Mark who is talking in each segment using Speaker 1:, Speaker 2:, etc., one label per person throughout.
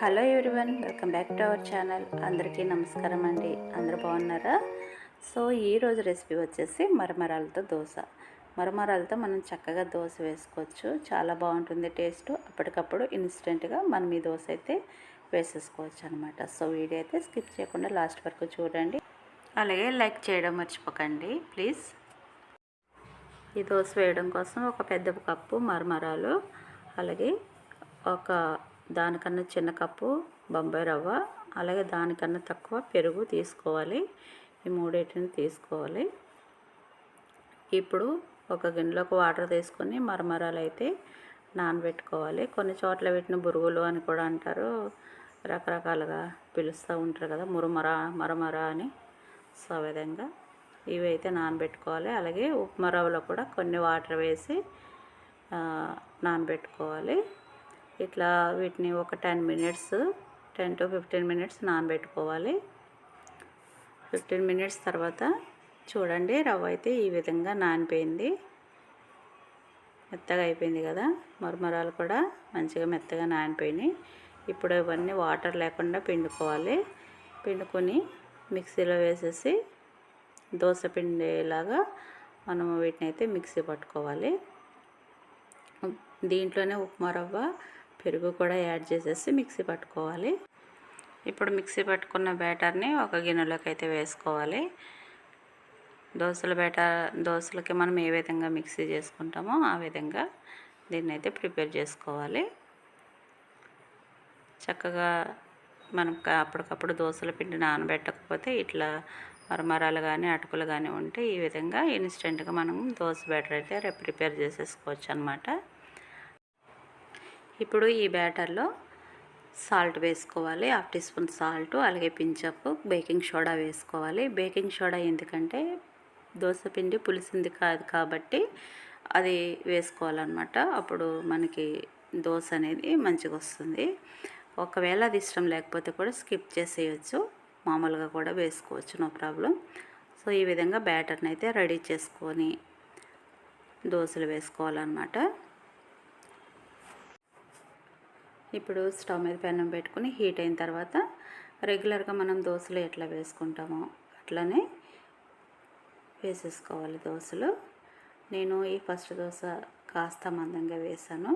Speaker 1: Hello everyone welcome back to our channel. అందరికీ నమస్కారం అండి. అందరు బాగున్నారా? సో ఈరోజు రెసిపీ వచ్చేసి మరమరాలతో దోశ. మరమరాలతో మనం చక్కగా దోశ వేసుకోవచ్చు. చాలా బాగుంటుంది టేస్ట్. అప్పటికప్పుడు ఇన్స్టెంట్గా మనం ఈ దోశ అయితే వేసేసుకోవచ్చు అనమాట సో వీడియో అయితే స్కిప్ చేయకుండా లాస్ట్ వరకు చూడండి. అలాగే లైక్ చేయడం మర్చిపోకండి ప్లీజ్. ఈ దోశ వేయడం కోసం ఒక పెద్ద కప్పు మరమరాలు అలాగే ఒక దానికన్నా చిన్న కప్పు బొంబాయి రవ్వ అలాగే దానికన్నా తక్కువ పెరుగు తీసుకోవాలి. ఈ మూడింటిని తీసుకోవాలి. ఇప్పుడు ఒక గిన్నెలోకి వాటర్ తీసుకొని మరమరాలు అయితే నానబెట్టుకోవాలి. కొన్ని చోట్ల పెట్టిన బురుగులు అని కూడా అంటారు. రకరకాలుగా పిలుస్తూ ఉంటారు కదా మురమరా మరమర అని సో ఆ విధంగా ఇవి అయితే నానబెట్టుకోవాలి. అలాగే ఉప్మా రవ్వలో కూడా కొన్ని వాటర్ వేసి నానబెట్టుకోవాలి. ఇట్లా వీటిని ఒక ten minutes ten to fifteen minutes నానబెట్టుకోవాలి. ఫిఫ్టీన్ మినిట్స్ తర్వాత చూడండి రవ్వ అయితే ఈ విధంగా నానిపోయింది. మెత్తగా అయిపోయింది కదా మరమరాలు కూడా మంచిగా మెత్తగా నానిపోయినాయి. ఇప్పుడు ఇవన్నీ వాటర్ లేకుండా పిండుకోవాలి. పిండుకొని మిక్సీలో వేసేసి దోశ పిండేలాగా మనం వీటిని అయితే మిక్సీ పట్టుకోవాలి. దీంట్లోనే ఉప్మా రవ్వ పెరుగు కూడా యాడ్ చేసేసి మిక్సీ పట్టుకోవాలి. ఇప్పుడు మిక్సీ పట్టుకున్న బ్యాటర్ని ఒక గిన్నెలోకి అయితే వేసుకోవాలి. దోశల బ్యాటర్ దోశలకి మనం ఏ విధంగా మిక్సీ చేసుకుంటామో ఆ విధంగా దీన్ని అయితే ప్రిపేర్ చేసుకోవాలి. చక్కగా మనం అప్పటికప్పుడు దోశల పిండి నానబెట్టకపోతే ఇట్లా మరమరాలు కానీ అటుకులు కానీ ఉంటే ఈ విధంగా ఇన్స్టెంట్గా మనం దోశ బ్యాటర్ అయితే ప్రిపేర్ చేసేసుకోవచ్చు అనమాట ఇప్పుడు ఈ బ్యాటర్లో సాల్ట్ వేసుకోవాలి. హాఫ్ టీ స్పూన్ సాల్ట్ అలాగే పించప్ బేకింగ్ సోడా వేసుకోవాలి. బేకింగ్ సోడా ఎందుకంటే దోశ పిండి పులిసింది కాదు కాబట్టి అది వేసుకోవాలన్నమాట. అప్పుడు మనకి దోశ అనేది మంచిగా వస్తుంది. ఒకవేళ అది ఇష్టం లేకపోతే కూడా స్కిప్ చేసేయచ్చు. మామూలుగా కూడా వేసుకోవచ్చు నో ప్రాబ్లం. సో ఈ విధంగా బ్యాటర్ని అయితే రెడీ చేసుకొని దోశలు వేసుకోవాలన్నమాట. ఇప్పుడు స్టవ్ మీద పెన్నం పెట్టుకుని హీట్ అయిన తర్వాత రెగ్యులర్గా మనం దోశలు ఎట్లా వేసుకుంటామో అట్లనే వేసేసుకోవాలి దోశలు. నేను ఈ ఫస్ట్ దోశ కాస్త మందంగా వేసాను.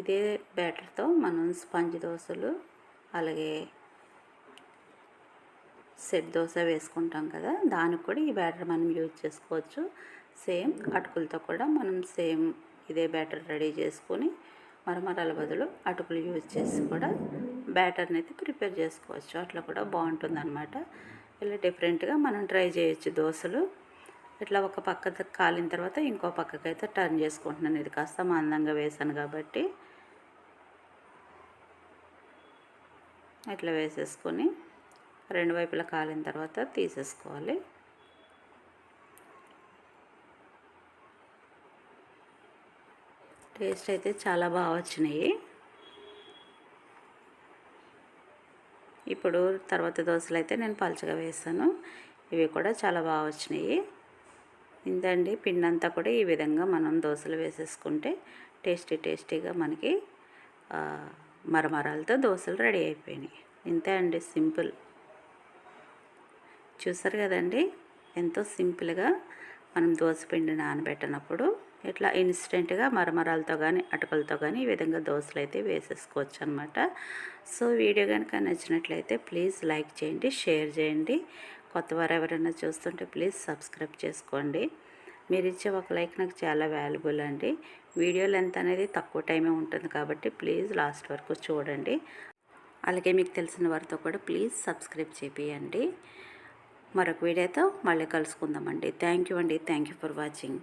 Speaker 1: ఇదే బ్యాటర్తో మనం స్పంజ్ దోశలు అలాగే సెట్ దోశ వేసుకుంటాం కదా దానికి కూడా ఈ బ్యాటర్ మనం యూజ్ చేసుకోవచ్చు. సేమ్ అటుకులతో కూడా మనం సేమ్ ఇదే బ్యాటర్ రెడీ చేసుకొని మరమరాల బదులు అటుకులు యూజ్ చేసి కూడా బ్యాటర్ని అయితే ప్రిపేర్ చేసుకోవచ్చు. అట్లా కూడా బాగుంటుంది అనమాట ఇలా డిఫరెంట్గా మనం ట్రై చేయొచ్చు దోశలు. ఇట్లా ఒక పక్క కాలిన తర్వాత ఇంకో పక్కకైతే టర్న్ చేసుకుంటున్నాను ఇది కాస్త మందంగా వేసాను కాబట్టి. ఇట్లా వేసేసుకొని రెండు వైపులా కాలిన తర్వాత తీసేసుకోవాలి. టేస్ట్ అయితే చాలా బాగా వచ్చినాయి. ఇప్పుడు తర్వాత దోశలు అయితే నేను పలుచగా వేసాను ఇవి కూడా చాలా బాగా వచ్చినాయి. ఇంతండి పిండి అంతా కూడా ఈ విధంగా మనం దోశలు వేసేసుకుంటే టేస్టీ టేస్టీగా మనకి మరమరాలతో దోశలు రెడీ అయిపోయినాయి. ఇంతే అండి సింపుల్. చూసారు కదండి? ఎంతో సింపుల్గా మనం దోశ పిండి నానబెట్టినప్పుడు ఇట్లా ఇన్స్టెంట్గా మరమరాలతో కానీ అటుకలతో కానీ ఈ విధంగా దోశలు అయితే వేసేసుకోవచ్చు అనమాట సో వీడియో కనుక నచ్చినట్లయితే ప్లీజ్ లైక్ చేయండి షేర్ చేయండి. కొత్త వారు ఎవరైనా చూస్తుంటే ప్లీజ్ సబ్స్క్రైబ్ చేసుకోండి. మీరు ఇచ్చే ఒక లైక్ నాకు చాలా వాల్యుబుల్ అండి. వీడియో లెంత్ అనేది తక్కువ టైమే ఉంటుంది కాబట్టి ప్లీజ్ లాస్ట్ వరకు చూడండి. అలాగే మీకు తెలిసిన వారితో కూడా ప్లీజ్ సబ్స్క్రైబ్ చేపియండి. మరొక వీడియోతో మళ్ళీ కలుసుకుందామండి. థ్యాంక్ యూ అండి. Thank you for watching.